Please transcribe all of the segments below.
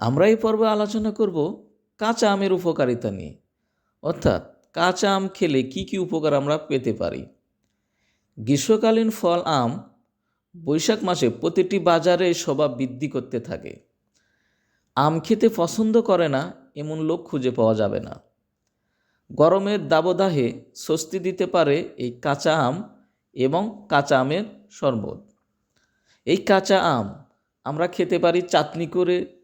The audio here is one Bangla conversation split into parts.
আমরা এই পর্বে আলোচনা করব কাঁচা আমের উপকারিতা নিয়ে। অর্থাৎ কাঁচা আম খেলে কি কি উপকার আমরা পেতে পারি? গ্রীষ্মকালীন ফল আম বৈশাখ মাসে প্রতিটি বাজারে স্বভাব বৃদ্ধি করতে থাকে। আম খেতে পছন্দ করে না, এমন লোক খুঁজে পাওয়া যাবে না। গরমের দাবদাহে স্বস্তি দিতে পারে এই কাঁচা আম এবং কাঁচা আমের শরবত। এই কাঁচা আম আমরা খেতে পারি চাটনি করে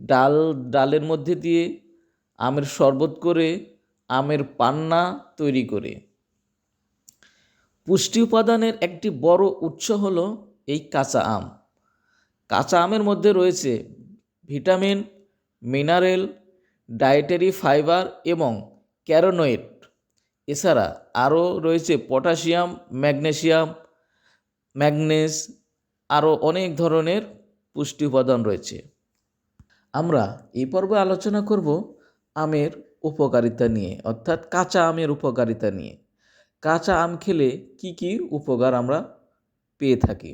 ডাল, ডালের মধ্যে দিয়ে আমের শরবত করে, আমের পান্না তৈরি করে। পুষ্টি উপাদানের একটি বড় উৎস হল এই কাঁচা আম। কাঁচা আমের মধ্যে রয়েছে ভিটামিন, মিনারেল, ডায়েটারি ফাইবার এবং ক্যারোনোয়েড। এছাড়া আরও রয়েছে পটাশিয়াম ম্যাগনেসিয়াম ম্যাগনেস, আরও অনেক ধরনের পুষ্টি উপাদান রয়েছে। আমরা এই পর্বে আলোচনা করব আমের উপকারিতা নিয়ে, অর্থাৎ কাঁচা আমের উপকারিতা নিয়ে। কাঁচা আম খেলে কি কি উপকার আমরা পেয়ে থাকি?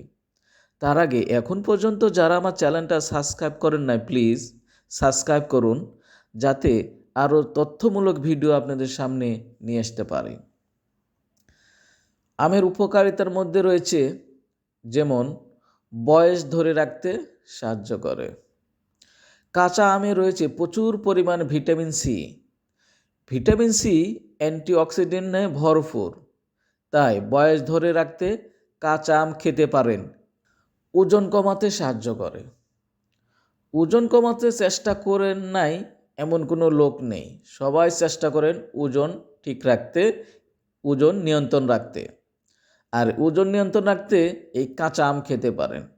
তার আগে এখন পর্যন্ত যারা আমার চ্যানেলটা সাবস্ক্রাইব করেন নাই, প্লিজ সাবস্ক্রাইব করুন, যাতে আরও তথ্যমূলক ভিডিও আপনাদের সামনে নিয়ে আসতে পারি। আমের উপকারিতার মধ্যে রয়েছে যেমন বয়স ধরে রাখতে সাহায্য করে। কাঁচা আমে রয়েছে প্রচুর পরিমাণ ভিটামিন সি। ভিটামিন সি অ্যান্টিঅক্সিডেন্টে ভরপুর। তাই বয়স ধরে রাখতে কাঁচা আম খেতে পারেন। ওজন কমাতে সাহায্য করে। ওজন কমাতে চেষ্টা করেন নাই এমন কোনো লোক নেই। সবাই চেষ্টা করেন ওজন ঠিক রাখতে, ওজন নিয়ন্ত্রণ রাখতে। আর ওজন নিয়ন্ত্রণ রাখতে এই কাঁচা আম খেতে পারেন।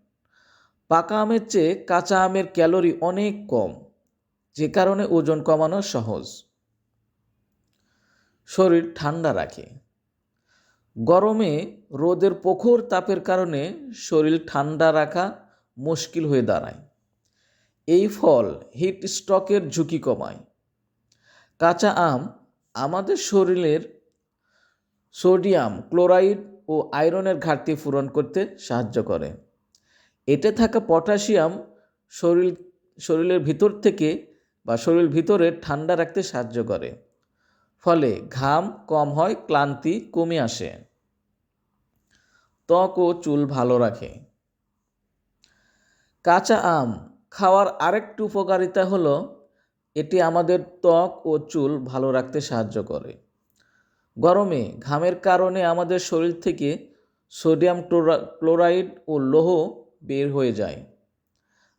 পাকা আমের চেয়ে কাঁচা আমের ক্যালোরি অনেক কম, যে কারণে ওজন কমানো সহজ। শরীর ঠান্ডা রাখে। গরমে রোদের প্রখর তাপের কারণে শরীর ঠান্ডা রাখা মুশকিল হয়ে দাঁড়ায়। এই ফল হিট স্ট্রোকের ঝুঁকি কমায়। কাঁচা আম আমাদের শরীরের সোডিয়াম ক্লোরাইড ও আয়রনের ঘাটতি পূরণ করতে সাহায্য করে। এতে থাকা পটাশিয়াম শরীর, শরীরের ভিতর থেকে বা শরীর ভিতরে ঠান্ডা রাখতে সাহায্য করে। ফলে ঘাম কম হয়, ক্লান্তি কমে আসে। ত্বক ও চুল ভালো রাখে। কাঁচা আম খাওয়ার আরেকটি উপকারিতা হলো, এটি আমাদের ত্বক ও চুল ভালো রাখতে সাহায্য করে। গরমে ঘামের কারণে আমাদের শরীর থেকে সোডিয়াম ক্লোরাইড ও লৌহ বের হয়ে যায়।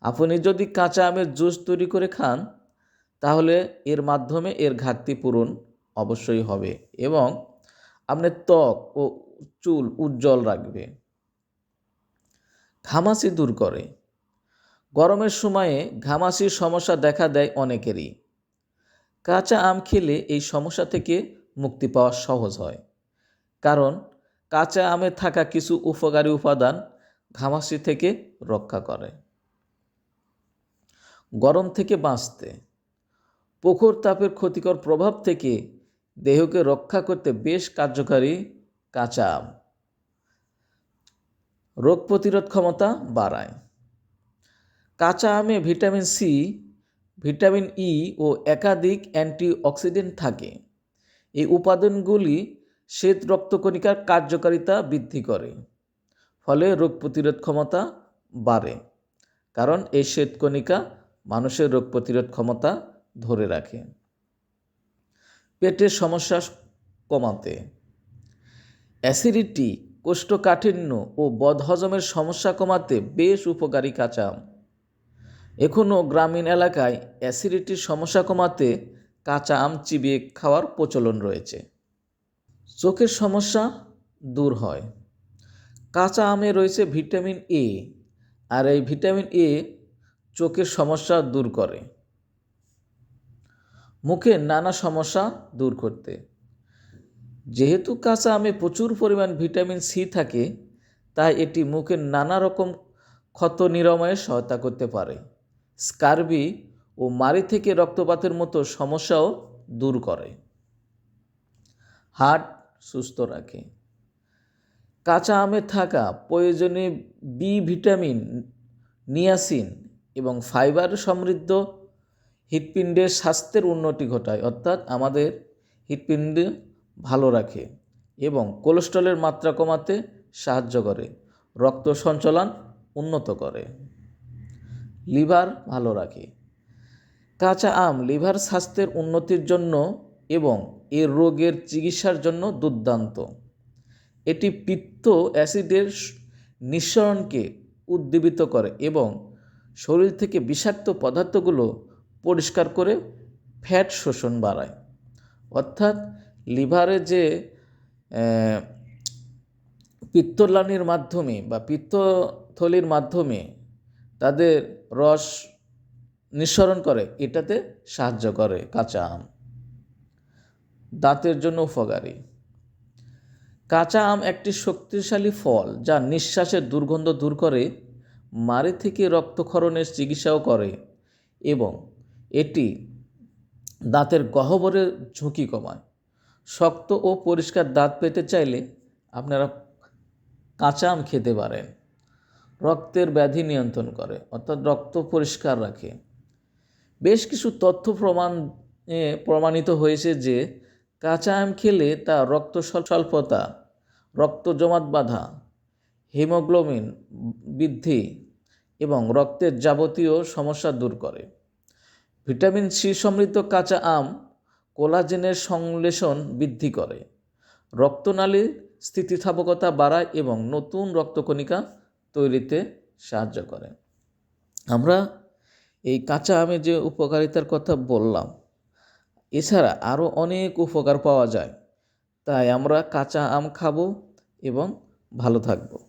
আপনি যদি কাঁচা আমের জুস তৈরি করে খান, তাহলে এর মাধ্যমে এর ঘাটতি পূরণ অবশ্যই হবে এবং আপনার ত্বক ও চুল উজ্জ্বল রাখবে। ঘামাচি দূর করে। গরমের সময়ে ঘামাচির সমস্যা দেখা দেয় অনেকেরই। কাঁচা আম খেলে এই সমস্যা থেকে মুক্তি পাওয়া সহজ হয়। কারণ কাঁচা আমে থাকা কিছু উপকারী উপাদান ঘামাচি থেকে রক্ষা করে। গরম থেকে বাঁচতে। প্রখর তাপের ক্ষতিকর প্রভাব থেকে দেহকে রক্ষা করতে বেশ কার্যকারী কাঁচা আম। রোগ প্রতিরোধ ক্ষমতা বাড়ায়। কাঁচা আমে ভিটামিন সি, ভিটামিন ই ও একাধিক অ্যান্টিঅক্সিডেন্ট থাকে। এই উপাদানগুলি শ্বেত রক্তকণিকার কার্যকারিতা বৃদ্ধি করে। ফলে রোগ প্রতিরোধ ক্ষমতা বাড়ে। কারণ এই শ্বেতকণিকা মানুষের রোগ প্রতিরোধ ক্ষমতা ধরে রাখে। পেটের সমস্যা কমাতে। অ্যাসিডিটি, কোষ্ঠকাঠিন্য ও বদহজমের সমস্যা কমাতে বেশ উপকারী কাঁচা আম। এখনও গ্রামীণ এলাকায় অ্যাসিডিটির সমস্যা কমাতে কাঁচা আম চিবিয়ে খাওয়ার প্রচলন রয়েছে। চোখের সমস্যা দূর হয়। কাঁচা আমে রয়েছে ভিটামিন এ আর এই ভিটামিন এ চোখের সমস্যা দূর করে। মুখের নানা সমস্যা দূর করতে। যেহেতু কাঁচা আমে প্রচুর পরিমাণ ভিটামিন সি থাকে, তাই এটি মুখের নানা রকম ক্ষত নিরাময়ে সহায়তা করতে পারে। স্কার্বি ও মারি থেকে রক্তপাতের মতো সমস্যাও দূর করে। হার্ট সুস্থ রাখে। কাঁচা আমে থাকা প্রয়োজনে বি ভিটামিন, নিয়াসিন এবং ফাইবার সমৃদ্ধ হৃৎপিণ্ডের স্বাস্থ্যের উন্নতি ঘটায়, অর্থাৎ আমাদের হৃৎপিণ্ড ভালো রাখে এবং কোলেস্ট্রলের মাত্রা কমাতে সাহায্য করে, রক্ত সঞ্চালন উন্নত করে। লিভার ভালো রাখে। কাঁচা আম লিভার স্বাস্থ্যের উন্নতির জন্য এবং এর রোগের চিকিৎসার জন্য দুর্দান্ত। এটি পিত্ত অ্যাসিডের নিঃসরণকে উদ্দীপিত করে এবং শরীর থেকে বিষাক্ত পদার্থগুলো পরিষ্কার করে ফ্যাট শোষণ বাড়ায়। অর্থাৎ লিভারে যে পিত্তলানির মাধ্যমে বা পিত্তথলির মাধ্যমে তাদের রস নিঃসরণ করে, এটাতে সাহায্য করে কাঁচা আম। দাঁতের জন্য উপকারী। কাঁচা আম একটি শক্তিশালী ফল যা নিঃশ্বাসের দুর্গন্ধ দূর করে মাড়ি থেকে রক্তক্ষরণের চিকিৎসাও করে এবং এটি দাঁতের গহ্বরের ঝুঁকি কমায়। শক্ত ও পরিষ্কার দাঁত পেতে চাইলে আপনারা কাঁচা আম খেতে পারেন। রক্তের ব্যাধি নিয়ন্ত্রণ করে, অর্থাৎ রক্ত পরিষ্কার রাখে। বেশ কিছু তথ্য প্রমাণ প্রমাণিত হয়েছে যে কাঁচা আম খেলে তা রক্ত স্বল্পতা, রক্ত জমাট বাঁধা, হিমোগ্লোবিন বৃদ্ধি এবং রক্তের যাবতীয় সমস্যা দূর করে। ভিটামিন সি সমৃদ্ধ কাঁচা আম কোলাজেনের সংশ্লেষণ বৃদ্ধি করে। রক্তনালীর স্থিতিস্থাপকতা বাড়ায় এবং নতুন রক্তকণিকা তৈরিতে সাহায্য করে। আমরা এই কাঁচা আমের যে উপকারিতার কথা বললাম এছাড়া আরও অনেক উপকার পাওয়া যায়। তাই আমরা কাঁচা আম খাব এবং ভালো থাকব।